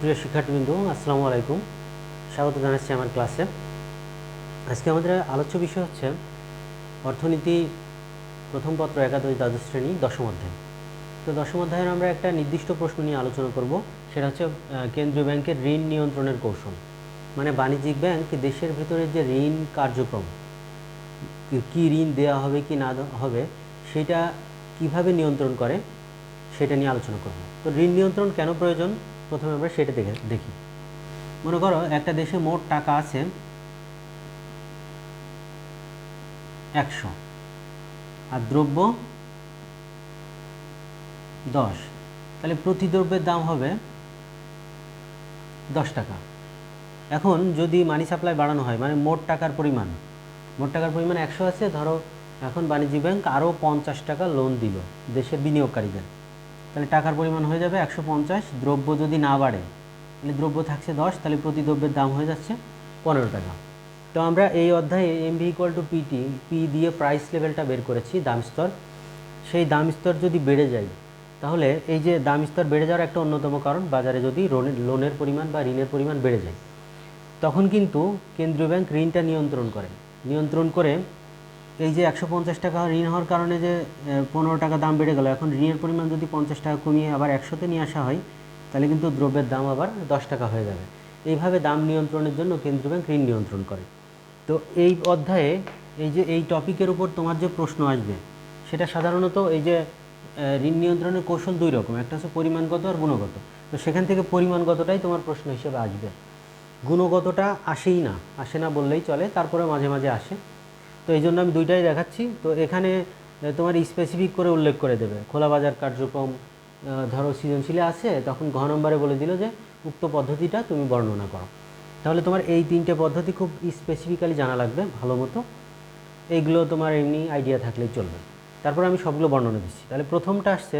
প্রিয় শিক্ষার্থীবৃন্দ, আসসালামু আলাইকুম। স্বাগত জানাচ্ছি আমার ক্লাসে। আজকে আমাদের আলোচ্য বিষয় হচ্ছে অর্থনীতি, প্রথম পত্র, একাদশ, দ্বাদশ শ্রেণি, দশম অধ্যায়। তো দশম অধ্যায়ের আমরা একটা নির্দিষ্ট প্রশ্ন নিয়ে আলোচনা করব, সেটা হচ্ছে কেন্দ্রীয় ব্যাংকের ঋণ নিয়ন্ত্রণের কৌশল। মানে বাণিজ্যিক ব্যাংক দেশের ভিতরে যে ঋণ কার্যক্রম, কি- ঋণ দেওয়া হবে, কি না হবে, সেটা কীভাবে নিয়ন্ত্রণ করে, সেটা নিয়ে আলোচনা করব। তো ঋণ নিয়ন্ত্রণ কেন প্রয়োজন? প্রথমে আমরা সেটা দেখে দেখি। মনে করো একটা দেশে মোট টাকা আছে একশো, আর দ্রব্য দশ। তাহলে প্রতি দ্রব্যের দাম হবে দশ টাকা। এখন যদি মানি সাপ্লাই বাড়ানো হয় মানে মোট টাকার পরিমাণ, মোট টাকার পরিমাণ একশো আছে, ধরো এখন বাণিজ্যিক ব্যাংক আরও পঞ্চাশ টাকা লোন দিল দেশের বিনিয়োগকারীদের। তাহলে টাকার পরিমাণ হয়ে যাবে একশো পঞ্চাশ, দ্রব্য যদি না বাড়ে, তাহলে দ্রব্য থাকছে দশ, তাহলে প্রতি দ্রব্যের দাম হয়ে যাচ্ছে পনেরো টাকা। তো আমরা এই অধ্যায়ে M V equal to PT P দিয়ে প্রাইস লেভেলটা বের করেছি, দাম স্তর। সেই দাম স্তর যদি বেড়ে যায়, তাহলে এই যে দাম স্তর বেড়ে যাওয়ার একটা অন্যতম কারণ, বাজারে যদি লোনের লোনের পরিমাণ বা ঋণের পরিমাণ বেড়ে যায়, তখন কিন্তু কেন্দ্রীয় ব্যাংক ঋণটা নিয়ন্ত্রণ করে। নিয়ন্ত্রণ করে এই যে একশো পঞ্চাশ টাকা ঋণ হওয়ার কারণে যে পনেরো টাকা দাম বেড়ে গেল। এখন ঋণের পরিমাণ যদি পঞ্চাশ টাকা কমিয়ে আবার একশোতে নিয়ে আসা হয়, তাহলে কিন্তু দ্রব্যের দাম আবার দশ টাকা হয়ে যাবে। এইভাবে দাম নিয়ন্ত্রণের জন্য কেন্দ্রীয় ব্যাংক ঋণ নিয়ন্ত্রণ করে। তো এই অধ্যায়ে এই যে, এই টপিকের উপর তোমার যে প্রশ্ন আসবে, সেটা সাধারণত এই যে ঋণ নিয়ন্ত্রণের কৌশল দুই রকম। একটা হচ্ছে পরিমাণগত আর গুণগত। তো সেখান থেকে পরিমাণগতটাই তোমার প্রশ্ন হিসেবে আসবে। গুণগতটা আসেই না, আসে না বললেই চলে, তারপরে মাঝে মাঝে আসে। তো এই জন্য আমি দুইটাই দেখাচ্ছি। তো এখানে তোমার স্পেসিফিক করে উল্লেখ করে দেবে। খোলা বাজার কার্যক্রম ধরো সৃজনশীলে আছে, তখন ঘ নম্বরে বলে দিল যে, উক্ত পদ্ধতিটা তুমি বর্ণনা করো। তাহলে তোমার এই তিনটে পদ্ধতি খুব স্পেসিফিক্যালি জানা লাগবে, ভালো মতো। এইগুলো তোমার এমনি আইডিয়া থাকলেই চলবে। তারপর আমি সবগুলো বর্ণনা দিচ্ছি। তাহলে প্রথমটা আসছে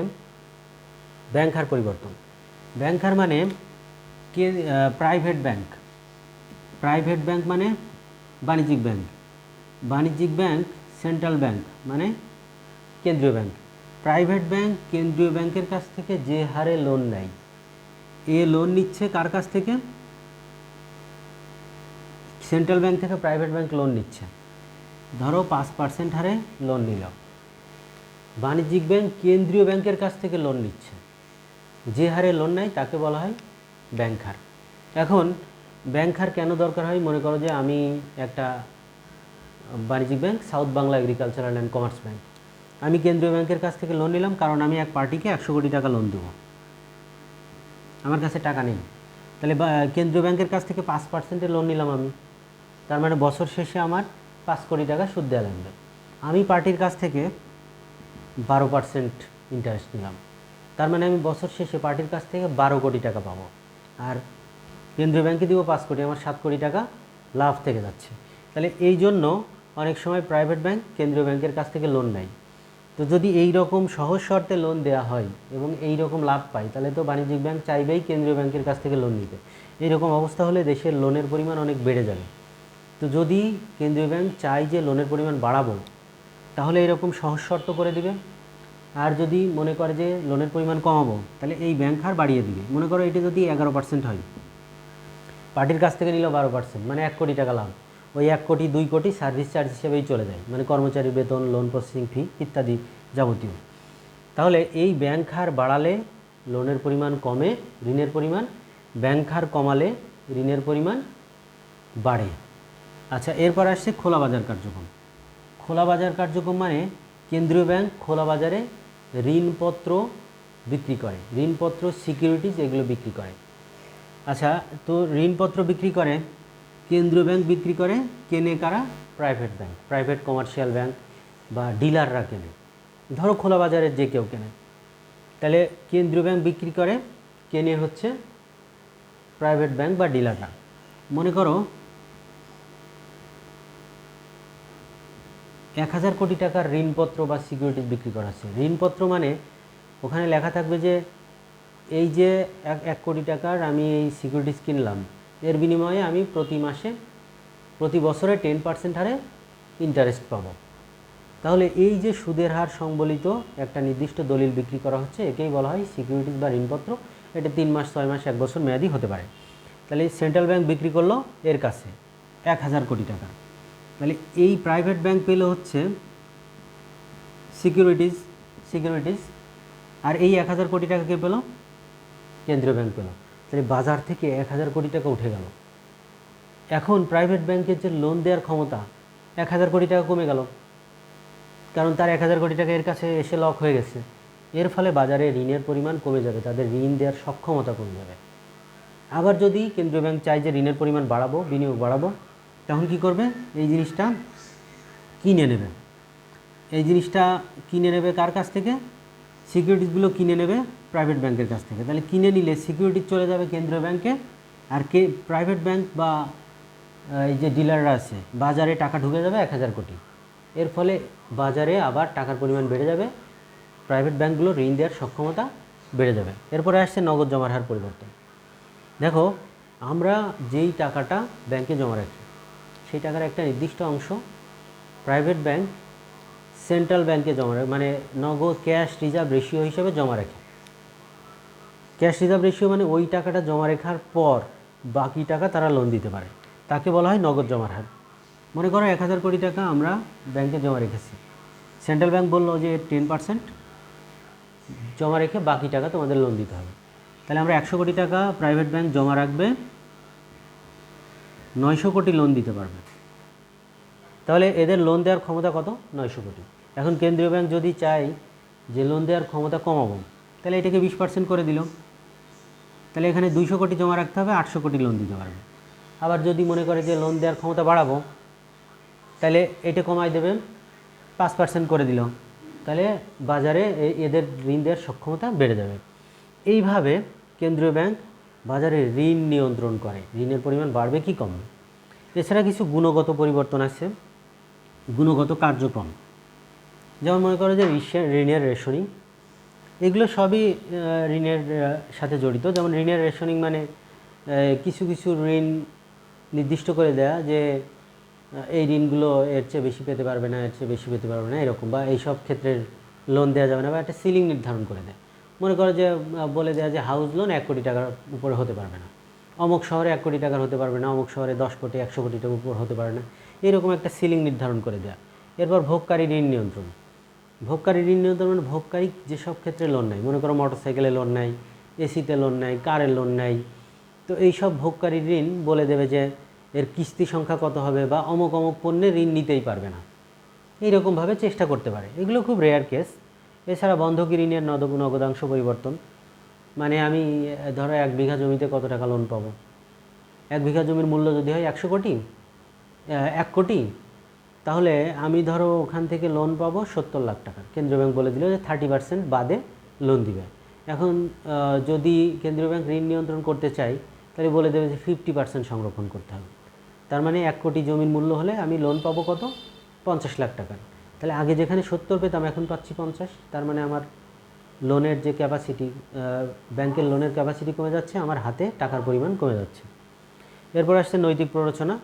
ব্যাংক হার পরিবর্তন। ব্যাংক হার মানে কে প্রাইভেট ব্যাংক প্রাইভেট ব্যাংক মানে বাণিজ্যিক ব্যাংক বাণিজ্যিক ব্যাংক, সেন্ট্রাল ব্যাংক মানে কেন্দ্রীয় ব্যাংক। প্রাইভেট ব্যাংক, কেন্দ্রীয় ব্যাংকের কাছ থেকে যে হারে লোন নেয়। এ লোন নিচ্ছে কার কাছ থেকে? সেন্ট্রাল ব্যাংক থেকে প্রাইভেট ব্যাংক লোন নিচ্ছে। ধরো পাঁচ পার্সেন্ট হারে লোন নিল। বাণিজ্যিক ব্যাংক কেন্দ্রীয় ব্যাংকের কাছ থেকে লোন নিচ্ছে। যে হারে লোন নেয় তাকে বলা হয় ব্যাংক হার। এখন ব্যাংক হার কেন দরকার হয়? মনে করো যে আমি একটা বাণিজ্যিক bank, south Bangla agricultural and commerce bank. আমি কেন্দ্রীয় ব্যাংকের কাছ থেকে লোন নিলাম কারণ আমি এক পার্টিকে একশো কোটি টাকা লোন দেবো। আমার কাছে টাকা নেই। তাহলে কেন্দ্রীয় ব্যাংকের কাছ থেকে পাঁচ পার্সেন্টের লোন নিলাম আমি। তার মানে বছর শেষে আমার পাঁচ কোটি টাকা সুদ দেওয়া লাগবে। আমি পার্টির কাছ থেকে বারো পার্সেন্ট ইন্টারেস্ট নিলাম। তার মানে আমি বছর শেষে পার্টির কাছ থেকে বারো কোটি টাকা পাবো। আর কেন্দ্রীয় ব্যাংকে দিব পাঁচ কোটি, আমার সাত কোটি টাকা লাভ থেকে যাচ্ছে। তাহলে এই জন্য অনেক সময় প্রাইভেট ব্যাংক কেন্দ্রীয় ব্যাংকের কাছ থেকে লোন নেয়। তো যদি এই রকম সহজ শর্তে লোন দেওয়া হয় এবং এই রকম লাভ পায়, তাহলে তো বাণিজ্যিক ব্যাংক চাইবেই কেন্দ্রীয় ব্যাংকের কাছ থেকে লোন নিতে। এইরকম অবস্থা হলে দেশের লোনের পরিমাণ অনেক বেড়ে যাবে। তো যদি কেন্দ্রীয় ব্যাংক চায় যে লোনের পরিমাণ বাড়াবো, তাহলে এরকম সহজ শর্ত করে দিবে। আর যদি মনে করে যে লোনের পরিমাণ কমাবো, তাহলে এই ব্যাংক হার বাড়িয়ে দিবে। মনে করো এটি যদি এগারো পার্সেন্ট হয়, পার্টির কাছ থেকে নিল বারো পার্সেন্ট মানে এক কোটি টাকা লাভ। ওই এক কোটি, দুই কোটি সার্ভিস চার্জ হিসেবেই চলে যায় মানে কর্মচারী বেতন লোন প্রসেসিং ফি ইত্যাদি যাবতীয়। তাহলে এই ব্যাংক হার বাড়ালে লোনের পরিমাণ কমে, ঋণের পরিমাণ ব্যাংক হার কমালে ঋণের পরিমাণ বাড়ে। আচ্ছা এরপর আসছে খোলা বাজার কার্যক্রম। খোলা বাজার কার্যক্রম মানে কেন্দ্রীয় ব্যাংক খোলা বাজারে ঋণপত্র বিক্রি করে, ঋণপত্র সিকিউরিটিজ এগুলো বিক্রি করে। আচ্ছা তো ঋণপত্র বিক্রি করে কেন্দ্রীয় ব্যাংক বিক্রি করে, কেনে কারা? Private bank private commercial bank বা ডিলাররা কেনে। ধরো খোলা বাজারের যে কেউ কেনে। তাহলে কেন্দ্রীয় ব্যাংক বিক্রি করে, কেনে হচ্ছে প্রাইভেট ব্যাংক বা ডিলাররা মনে করো, এক হাজার কোটি টাকার ঋণপত্র বা সিকিউরিটিজ বিক্রি করা হচ্ছে। ঋণপত্র মানে ওখানে লেখা থাকবে যে, এই যে এক কোটি টাকার আমি এই সিকিউরিটিজ কিনলাম এর বিনিময়ে আমি প্রতি মাসে, প্রতি বছরে টেন পার্সেন্ট হারে ইন্টারেস্ট পাবো। তাহলে এই যে সুদের হার সংবলিত একটা নির্দিষ্ট দলিল বিক্রি করা হচ্ছে, একেই বলা হয় সিকিউরিটিজ বা ঋণপত্র। এটা তিন মাস, ছয় মাস, এক বছর মেয়াদি হতে পারে। তাহলে সেন্ট্রাল ব্যাংক বিক্রি করল এর কাছে এক হাজার কোটি টাকা। তাহলে এই প্রাইভেট ব্যাংক পেল হচ্ছে সিকিউরিটিজ সিকিউরিটিজ আর এই এক হাজার কোটি টাকা কে পেল? কেন্দ্রীয় ব্যাংক পেল। তাহলে বাজার থেকে এক হাজার কোটি টাকা উঠে গেল। এখন প্রাইভেট ব্যাংকের যে লোন দেওয়ার ক্ষমতা, এক হাজার কোটি টাকা কমে গেল। কারণ তার এক হাজার কোটি টাকা এর কাছে এসে লক হয়ে গেছে। এর ফলে বাজারে ঋণের পরিমাণ কমে যাবে, তাদের ঋণ দেওয়ার সক্ষমতা কমে যাবে। আবার যদি কেন্দ্রীয় ব্যাংক চায় যে ঋণের পরিমাণ বাড়াবো, বিনিয়োগ বাড়াবো, তখন কি করবে? এই জিনিসটা কিনে নেবে। এই জিনিসটা কিনে নেবে কার কাছ থেকে? সিকিউরিটিসগুলো কিনে নেবে প্রাইভেট ব্যাংকের কাছ থেকে। তাহলে কিনে নিলে সিকিউরিটি চলে যাবে কেন্দ্রীয় ব্যাংকে আর কে প্রাইভেট ব্যাংক বা এই যে ডিলাররা আছে, বাজারে টাকা ঢুকে যাবে এক হাজার কোটি। এর ফলে বাজারে আবার টাকার পরিমাণ বেড়ে যাবে প্রাইভেট ব্যাংকগুলো ঋণ দেওয়ার সক্ষমতা বেড়ে যাবে। এরপরে আসছে নগদ জমার হার পরিবর্তন। দেখো, আমরা যেই টাকাটা ব্যাংকে জমা রাখি, সেই টাকার একটা নির্দিষ্ট অংশ প্রাইভেট ব্যাংক সেন্ট্রাল ব্যাংকে জমা রাখে মানে নগদ ক্যাশ রিজার্ভ রেশিও হিসেবে জমা রাখে। ক্যাশ রিজার্ভ রেশিও মানে ওই টাকাটা জমা রাখার পর বাকি টাকা তারা লোন দিতে পারে। তাকে বলা হয় নগদ জমার হার মনে করো এক হাজার কোটি টাকা আমরা ব্যাংকে জমা রেখেছি। সেন্ট্রাল ব্যাংক বলল যে টেন পার্সেন্ট জমা রেখে বাকি টাকা তোমাদের লোন দিতে হবে। তাহলে আমরা একশো কোটি টাকা প্রাইভেট ব্যাংক জমা রাখবে, নয়শো কোটি লোন দিতে পারবে। তাহলে এদের লোন দেওয়ার ক্ষমতা কত? নয়শো কোটি। এখন কেন্দ্রীয় ব্যাংক যদি চায় যে লোন দেওয়ার ক্ষমতা কমাবো, তাহলে এটাকে বিশ পার্সেন্ট করে দিল। তাহলে এখানে দুইশো কোটি জমা রাখতে হবে, আটশো কোটি লোন দিতে পারবে। আবার যদি মনে করে যে লোন দেওয়ার ক্ষমতা বাড়াবো, তাহলে এটা কমাই দেবেন, পাঁচ পার্সেন্ট করে দিল। তাহলে বাজারে এদের ঋণ দেওয়ার সক্ষমতা বেড়ে যাবে। এইভাবে কেন্দ্রীয় ব্যাংক বাজারে ঋণ নিয়ন্ত্রণ করে। ঋণের পরিমাণ বাড়বে কি কমবে? এছাড়া কিছু গুণগত পরিবর্তন আছে। গুণগত কার্যক্রম। যেমন মনে করো যে ঋণের রেশনিং, এগুলো সবই ঋণের সাথে জড়িত। যেমন ঋণের রেশনিং মানে কিছু কিছু ঋণ নির্দিষ্ট করে দেয়া যে এই ঋণগুলো এর চেয়ে বেশি পেতে পারবে না, এর চেয়ে বেশি পেতে পারবে না, এরকম বা এইসব ক্ষেত্রে লোন দেওয়া যাবে না বা একটা সিলিং নির্ধারণ করে দেয়। মনে করো যে বলে দেয়া যে হাউস লোন এক কোটি টাকার উপরে হতে পারবে না। অমুক শহরে এক কোটি টাকার হতে পারবে না, অমুক শহরে দশ কোটি, একশো কোটি টাকার উপর হতে পারে না। এরকম একটা সিলিং নির্ধারণ করে দেয়া। এরপর ভোগকারী ঋণ নিয়ন্ত্রণ। ভোগকারী ঋণ নিয়ন্ত্রণ মানে ভোগকারী যেসব ক্ষেত্রে লোন নেয়, মনে করো মোটর সাইকেলে লোন নেয় এসিতে লোন নেয় কারের লোন নেয়, তো এই সব ভোগকারী ঋণ বলে দেবে যে এর কিস্তি সংখ্যা কত হবে বা অমুক অমুক পণ্যে ঋণ নিতেই পারবে না। এইরকমভাবে চেষ্টা করতে পারে। এগুলো খুব রেয়ার কেস এছাড়া বন্ধকি ঋণের নদ নগদাংশ পরিবর্তন। মানে আমি, ধরো এক বিঘা জমিতে কত টাকা লোন পাবো? এক বিঘা জমির মূল্য যদি হয় একশো কোটি। এক কোটি। তাহলে আমি ধরো ওখান থেকে লোন পাবো সত্তর লাখ টাকা। কেন্দ্রীয় ব্যাংক বলে দিল যে থার্টি পার্সেন্ট বাদে লোন দিবে। এখন যদি কেন্দ্রীয় ব্যাংক ঋণ নিয়ন্ত্রণ করতে চাই তাহলে বলে দেবে যে ফিফটি পার্সেন্ট সংরক্ষণ করতে হবে। তার মানে এক কোটি জমির মূল্য হলে আমি লোন পাবো কত? পঞ্চাশ লাখ টাকা তাহলে আগে যেখানে সত্তর পেতাম, এখন পাচ্ছি পঞ্চাশ। তার মানে আমার লোনের যে ক্যাপাসিটি ব্যাংকের লোনের ক্যাপাসিটি কমে যাচ্ছে, আমার হাতে টাকার পরিমাণ কমে যাচ্ছে। এরপর আসছে নৈতিক প্ররোচনা।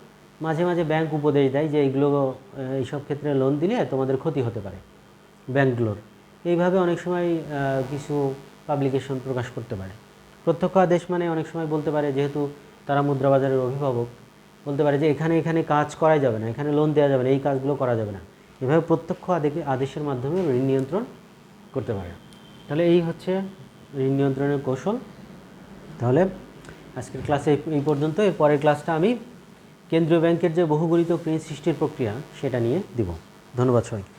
মাঝে মাঝে ব্যাংক উপদেশ দেয় যে এইগুলো এইসব ক্ষেত্রে লোন দিলে তোমাদের ক্ষতি হতে পারে, ব্যাংকগুলোর। এইভাবে অনেক সময় কিছু পাবলিকেশন প্রকাশ করতে পারে। প্রত্যক্ষ আদেশ মানে অনেক সময় বলতে পারে, যেহেতু তারা মুদ্রাবাজারের অভিভাবক, বলতে পারে যে এখানে এখানে কাজ করা যাবে না, এখানে লোন দেওয়া যাবে না, এই কাজগুলো করা যাবে না। এভাবে প্রত্যক্ষ আদে- আদেশের মাধ্যমে ঋণ নিয়ন্ত্রণ করতে পারে। তাহলে এই হচ্ছে ঋণ নিয়ন্ত্রণের কৌশল। তাহলে আজকের ক্লাসে এই- এই পর্যন্ত এর পরের ক্লাসটা আমি কেন্দ্রীয় ব্যাংকের যে বহুগণিত ঋণ সৃষ্টির প্রক্রিয়া সেটা নিয়ে দিব। ধন্যবাদ সবাইকে।